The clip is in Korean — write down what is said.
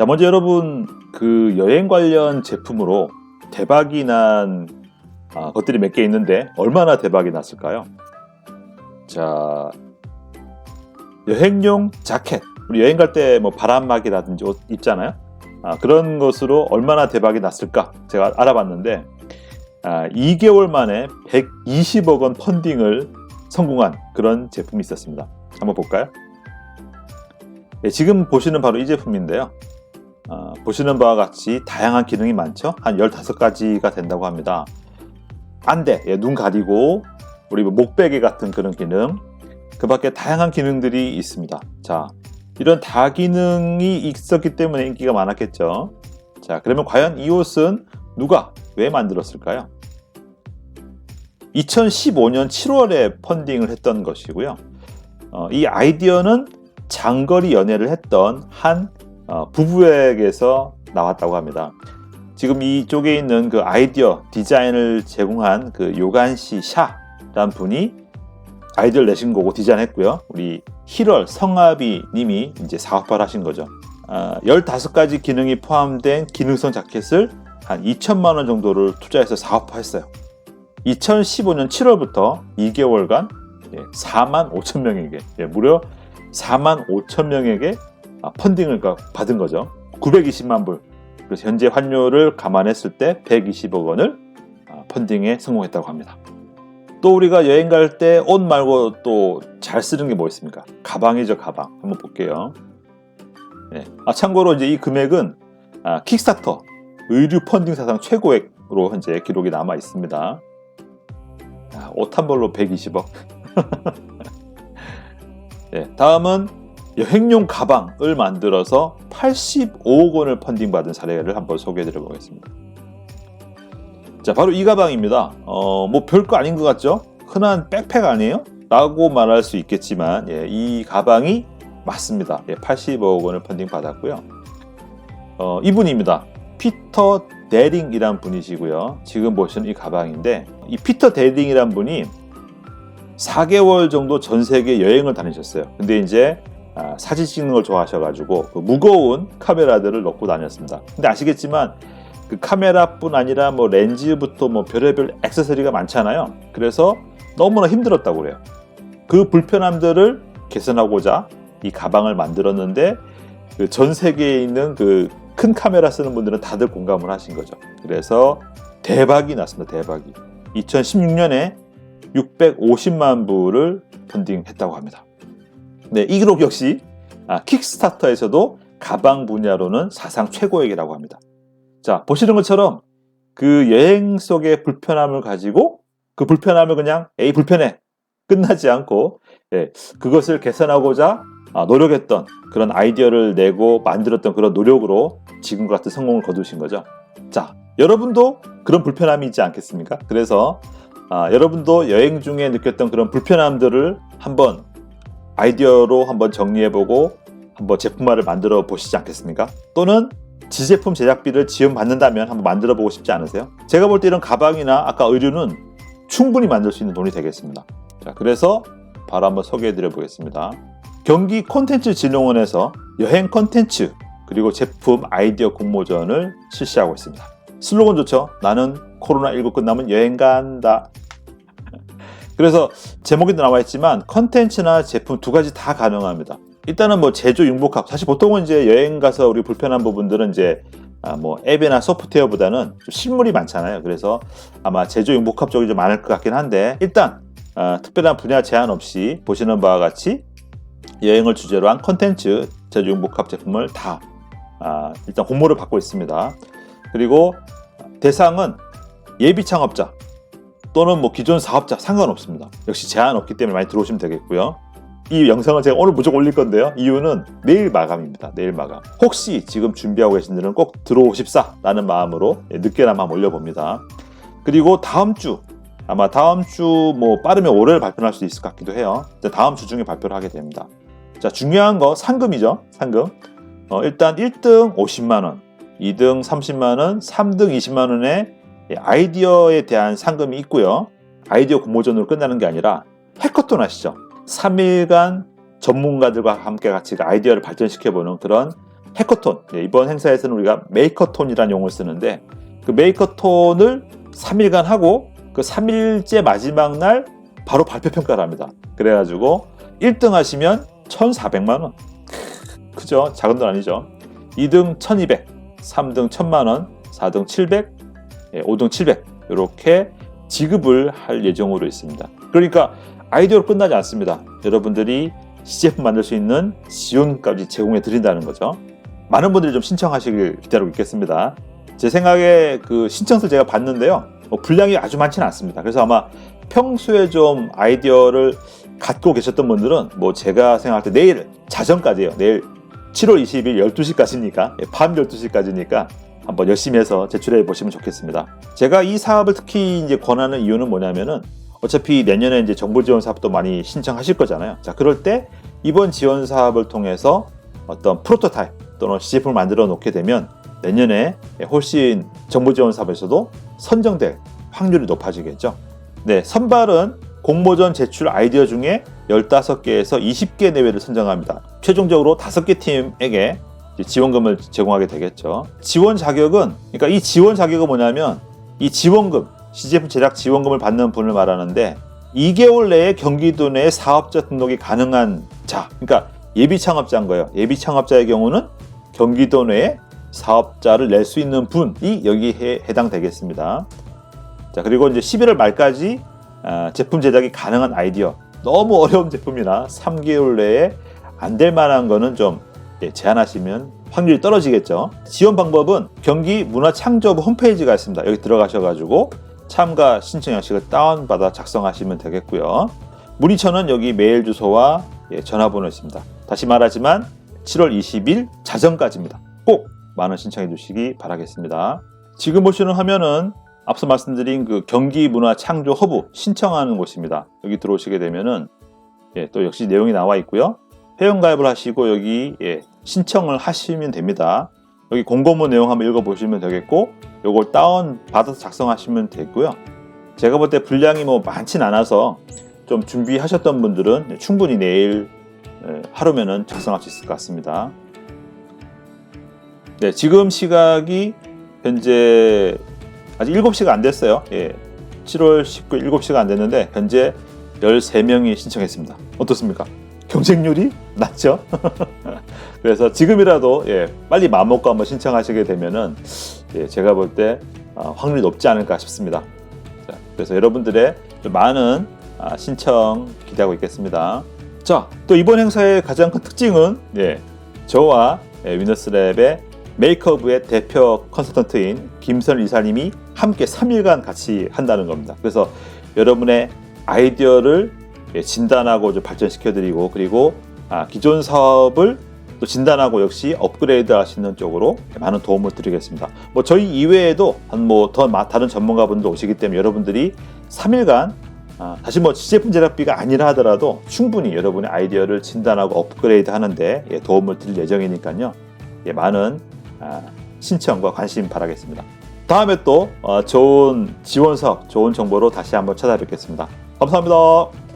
자, 먼저 여러분 그 여행 관련 제품으로 대박이 난 아, 것들이 몇 개 있는데 얼마나 대박이 났을까요? 자, 여행용 자켓. 우리 여행 갈 때 뭐 바람막이라든지 옷 입잖아요. 아, 그런 것으로 얼마나 대박이 났을까? 제가 알아봤는데 아, 2개월 만에 120억 원 펀딩을 성공한 그런 제품이 있었습니다. 한번 볼까요? 네, 지금 보시는 바로 이 제품인데요. 아, 보시는 바와 같이 다양한 기능이 많죠? 한 15가지가 된다고 합니다. 안대, 예, 눈 가리고 우리 뭐 목베개 같은 그런 기능, 그 밖에 다양한 기능들이 있습니다. 자, 이런 다기능이 있었기 때문에 인기가 많았겠죠. 자, 그러면 과연 이 옷은 누가 왜 만들었을까요? 2015년 7월에 펀딩을 했던 것이고요. 어, 이 아이디어는 장거리 연애를 했던 한 어, 부부에게서 나왔다고 합니다. 지금 이쪽에 있는 그 아이디어 디자인을 제공한 그 요간시 샤라는 분이 아이디어를 내신 거고 디자인했고요. 우리 히럴 성아비 님이 이제 사업화를 하신 거죠. 아, 15가지 기능이 포함된 기능성 자켓을 한 2천만 원 정도를 투자해서 사업화했어요. 2015년 7월부터 2개월간 4만 5천 명에게 예, 무려 4만 5천 명에게 아, 펀딩을 가- 받은 거죠. 920만 불. 그래서 현재 환율을 감안했을 때 120억 원을 아, 펀딩에 성공했다고 합니다. 또 우리가 여행 갈 때 옷 말고 또 잘 쓰는 게 뭐 있습니까? 가방이죠, 가방. 한번 볼게요. 네. 아, 참고로 이제 이 금액은 아, 킥스타터 의류 펀딩 사상 최고액으로 현재 기록이 남아 있습니다. 아, 옷한 벌로 120억. 네, 다음은 여행용 가방을 만들어서 85억 원을 펀딩받은 사례를 한번 소개해 드려 보겠습니다. 자, 바로 이 가방입니다. 어, 뭐 별거 아닌 것 같죠? 흔한 백팩 아니에요? 라고 말할 수 있겠지만, 예, 이 가방이 맞습니다. 예, 80억 원을 펀딩 받았고요. 어, 이분입니다. 피터 데링이란 분이시고요. 지금 보시는 이 가방인데, 이 피터 데링이란 분이 4개월 정도 전 세계 여행을 다니셨어요. 근데 이제 아, 사진 찍는 걸 좋아하셔가지고 그 무거운 카메라들을 넣고 다녔습니다. 근데 아시겠지만 그 카메라뿐 아니라 뭐 렌즈부터 뭐 별의별 액세서리가 많잖아요. 그래서 너무나 힘들었다고 그래요. 그 불편함들을 개선하고자 이 가방을 만들었는데 그 전 세계에 있는 그 큰 카메라 쓰는 분들은 다들 공감을 하신 거죠. 그래서 대박이 났습니다. 대박이. 2016년에 650만 불을 펀딩했다고 합니다. 네, 이 기록 역시 아, 킥스타터에서도 가방 분야로는 사상 최고액이라고 합니다. 자, 보시는 것처럼 그 여행 속의 불편함을 가지고 그 불편함을 그냥 에이 불편해 끝나지 않고 예, 그것을 개선하고자 아, 노력했던 그런 아이디어를 내고 만들었던 그런 노력으로 지금과 같은 성공을 거두신 거죠. 자, 여러분도 그런 불편함이 있지 않겠습니까? 그래서 아, 여러분도 여행 중에 느꼈던 그런 불편함들을 한번 아이디어로 한번 정리해보고 한번 제품화를 만들어 보시지 않겠습니까? 또는 지제품 제작비를 지원받는다면 한번 만들어 보고 싶지 않으세요? 제가 볼 때 이런 가방이나 아까 의류는 충분히 만들 수 있는 돈이 되겠습니다. 자, 그래서 바로 한번 소개해 드려 보겠습니다. 경기 콘텐츠 진흥원에서 여행 콘텐츠 그리고 제품 아이디어 공모전을 실시하고 있습니다. 슬로건 좋죠? 나는 코로나19 끝나면 여행 간다. 그래서 제목에도 나와 있지만 컨텐츠나 제품 두 가지 다 가능합니다. 일단은 뭐 제조 융복합 사실 보통은 이제 여행 가서 우리 불편한 부분들은 이제 아, 뭐 앱이나 소프트웨어보다는 좀 실물이 많잖아요. 그래서 아마 제조 융복합 쪽이 좀 많을 것 같긴 한데 일단 아, 특별한 분야 제한 없이 보시는 바와 같이 여행을 주제로 한 컨텐츠 제조 융복합 제품을 다 아, 일단 공모를 받고 있습니다. 그리고 대상은 예비 창업자 또는 뭐 기존 사업자 상관없습니다. 역시 제한 없기 때문에 많이 들어오시면 되겠고요. 이 영상을 제가 오늘 무조건 올릴 건데요. 이유는 내일 마감입니다. 내일 마감. 혹시 지금 준비하고 계신 분들은 꼭 들어오십사라는 마음으로 예, 늦게나마 한번 올려봅니다. 그리고 다음 주 아마 다음 주 뭐 빠르면 월요일 발표할 수 있을 것 같기도 해요. 다음 주 중에 발표를 하게 됩니다. 자 중요한 거 상금이죠. 상금. 어, 일단 1등 50만 원, 2등 30만 원, 3등 20만 원의 예, 아이디어에 대한 상금이 있고요. 아이디어 공모전으로 끝나는 게 아니라 해커톤 아시죠? 3일간 전문가들과 함께 같이 그 아이디어를 발전시켜보는 그런 해커톤. 예, 이번 행사에서는 우리가 메이커톤이라는 용어를 쓰는데 그 메이커톤을 3일간 하고 그 3일째 마지막 날 바로 발표 평가를 합니다. 그래가지고 1등 하시면 1,400만 원. 크죠? 작은 돈 아니죠? 2등 1,200, 3등 1,000만 원, 4등 700, 예, 5등 700 이렇게 지급을 할 예정으로 있습니다. 그러니까 아이디어로 끝나지 않습니다. 여러분들이 시제품 만들 수 있는 지원까지 제공해 드린다는 거죠. 많은 분들이 좀 신청하시길 기다리고 있겠습니다. 제 생각에 그 신청서 제가 봤는데요. 뭐 분량이 아주 많지는 않습니다. 그래서 아마 평소에 좀 아이디어를 갖고 계셨던 분들은 뭐 제가 생각할 때 내일 자정까지예요. 내일 7월 20일 12시까지니까 예, 밤 12시까지니까 한번 열심히 해서 제출해 보시면 좋겠습니다. 제가 이 사업을 특히 이제 권하는 이유는 뭐냐면은 어차피 내년에 이제 정부 지원 사업도 많이 신청하실 거잖아요. 자, 그럴 때 이번 지원 사업을 통해서 어떤 프로토타입 또는 시제품을 만들어 놓게 되면 내년에 훨씬 정부 지원 사업에서도 선정될 확률이 높아지겠죠. 네, 선발은 공모전 제출 아이디어 중에 15개에서 20개 내외를 선정합니다. 최종적으로 5개 팀에게 지원금을 제공하게 되겠죠. 지원 자격은, 그러니까 이 지원 자격은 뭐냐면 이 지원금, CGF 제작 지원금을 받는 분을 말하는데 2개월 내에 경기도 내에 사업자 등록이 가능한 자, 그러니까 예비 창업자인 거예요. 예비 창업자의 경우는 경기도 내에 사업자를 낼 수 있는 분이 여기에 해당되겠습니다. 자, 그리고 이제 11월 말까지 아, 제품 제작이 가능한 아이디어. 너무 어려운 제품이나 3개월 내에 안 될 만한 거는 좀 예, 제한하시면 확률이 떨어지겠죠. 지원 방법은 경기 문화창조부 홈페이지가 있습니다. 여기 들어가셔가지고 참가 신청 형식을 다운받아 작성하시면 되겠고요. 문의처는 여기 메일 주소와 예, 전화번호 있습니다. 다시 말하지만 7월 20일 자정까지입니다. 꼭 많은 신청해 주시기 바라겠습니다. 지금 보시는 화면은 앞서 말씀드린 그 경기 문화 창조 허브 신청하는 곳입니다. 여기 들어오시게 되면은 예, 또 역시 내용이 나와 있고요. 회원 가입을 하시고 여기 예, 신청을 하시면 됩니다. 여기 공고문 내용 한번 읽어보시면 되겠고 요걸 다운 받아서 작성하시면 되고요. 제가 볼 때 분량이 뭐 많진 않아서 좀 준비하셨던 분들은 충분히 내일 예, 하루면은 작성할 수 있을 것 같습니다. 네, 지금 시각이 현재 아직 7시가 안 됐어요. 예. 7월 19일 7시가 안 됐는데 현재 13명이 신청했습니다. 어떻습니까? 경쟁률이 낮죠? 그래서 지금이라도 예, 빨리 먹고 한번 신청하시게 되면은 예, 제가 볼때 아, 확률이 높지 않을까 싶습니다. 자, 그래서 여러분들의 좀 많은 아, 신청 기대하고 있겠습니다. 자, 또 이번 행사의 가장 큰 특징은 예, 저와 예, 위너스랩의 메이크업의 대표 컨설턴트인 김선 이사님이 함께 3일간 같이 한다는 겁니다. 그래서 여러분의 아이디어를 예, 진단하고 좀 발전시켜드리고 그리고 아, 기존 사업을 또 진단하고 역시 업그레이드 있는 쪽으로 많은 도움을 드리겠습니다. 뭐 저희 이외에도 한뭐더 다른 전문가분들 오시기 때문에 여러분들이 3일간 아, 다시 뭐 시제품 제작비가 아니라 하더라도 충분히 여러분의 아이디어를 진단하고 업그레이드 하는데 예, 도움을 드릴 예정이니까요. 예, 많은 아, 신청과 관심 바라겠습니다. 다음에 또 어, 좋은 지원 사업, 좋은 정보로 다시 한번 찾아뵙겠습니다. 감사합니다.